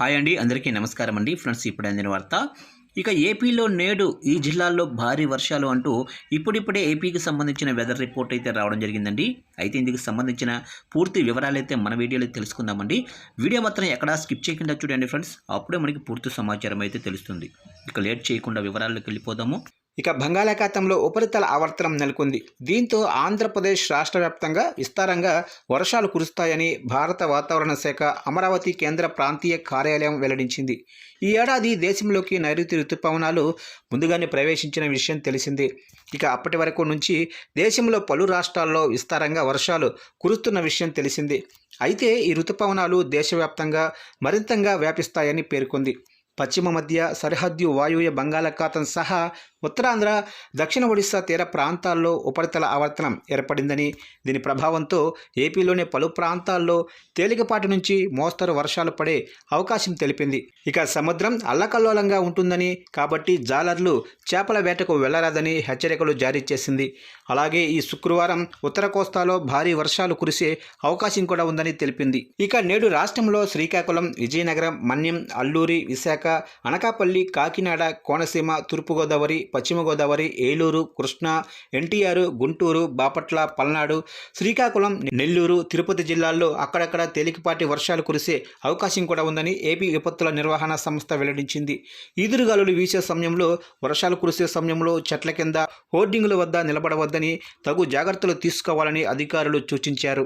Hi అండి అందరికీ నమస్కారం అండి. ఫ్రెండ్స్ ఇప్పుడు అందిన వార్త. ఇక ఏపీలో నేడు ఈ జిల్లాల్లో భారీ వర్షాలు అంటూ ఇప్పుడిప్పుడే ఏపీకి సంబంధించిన వెదర్ రిపోర్ట్ అయితే రావడం జరిగిందండి. అయితే ఇందుకు సంబంధించిన పూర్తి వివరాలు అయితే మన వీడియోలో తెలుసుకుందామండి. వీడియో మాత్రం ఎక్కడా స్కిప్ చేయకుండా చూడండి ఫ్రెండ్స్. అప్పుడే మనకి పూర్తి సమాచారం అయితే తెలుస్తుంది. ఇక లేట్ చేయకుండా వివరాల్లోకి వెళ్ళిపోదాము. ఇక బంగాళాఖాతంలో ఉపరితల ఆవర్తనం నెలకొంది. దీంతో ఆంధ్రప్రదేశ్ రాష్ట్ర వ్యాప్తంగా విస్తారంగా వర్షాలు కురుస్తాయని భారత వాతావరణ శాఖ అమరావతి కేంద్ర ప్రాంతీయ కార్యాలయం వెల్లడించింది. ఈ ఏడాది దేశంలోకి నైరుతి రుతుపవనాలు ముందుగానే ప్రవేశించిన విషయం తెలిసిందే. ఇక అప్పటి వరకు నుంచి దేశంలో పలు రాష్ట్రాల్లో విస్తారంగా వర్షాలు కురుస్తున్న విషయం తెలిసిందే. అయితే ఈ రుతుపవనాలు దేశవ్యాప్తంగా మరింతగా వ్యాపిస్తాయని పేర్కొంది. పశ్చిమ మధ్య సరిహద్దు వాయువ్య బంగాళాఖాతం సహా ఉత్తరాంధ్ర దక్షిణ ఒడిశా తీర ప్రాంతాల్లో ఉపరితల ఆవర్తనం ఏర్పడిందని దీని ప్రభావంతో ఏపీలోని పలు ప్రాంతాల్లో తేలికపాటి నుంచి మోస్తరు వర్షాలు పడే అవకాశం తెలిపింది. ఇక సముద్రం అల్లకల్లోలంగా ఉంటుందని కాబట్టి జాలర్లు చేపల వేటకు వెళ్ళరాదని హెచ్చరికలు జారీ చేసింది. అలాగే ఈ శుక్రవారం ఉత్తర కోస్తాలో భారీ వర్షాలు కురిసే అవకాశం కూడా ఉందని తెలిపింది. ఇక నేడు రాష్ట్రంలో శ్రీకాకుళం విజయనగరం మన్యం అల్లూరి విశాఖ అనకాపల్లి కాకినాడ కోనసీమ తూర్పుగోదావరి పశ్చిమ గోదావరి ఏలూరు కృష్ణా ఎన్టీఆర్ గుంటూరు బాపట్ల పల్నాడు శ్రీకాకుళం నెల్లూరు తిరుపతి జిల్లాల్లో అక్కడక్కడ తేలికపాటి వర్షాలు కురిసే అవకాశం కూడా ఉందని ఏపీ విపత్తుల నిర్వహణ సంస్థ వెల్లడించింది. ఈదురుగాలులు వీసే సమయంలో వర్షాలు కురిసే సమయంలో చెట్ల కింద హోర్డింగుల వద్ద నిలబడవద్దని తగు జాగ్రత్తలు తీసుకోవాలని అధికారులు సూచించారు.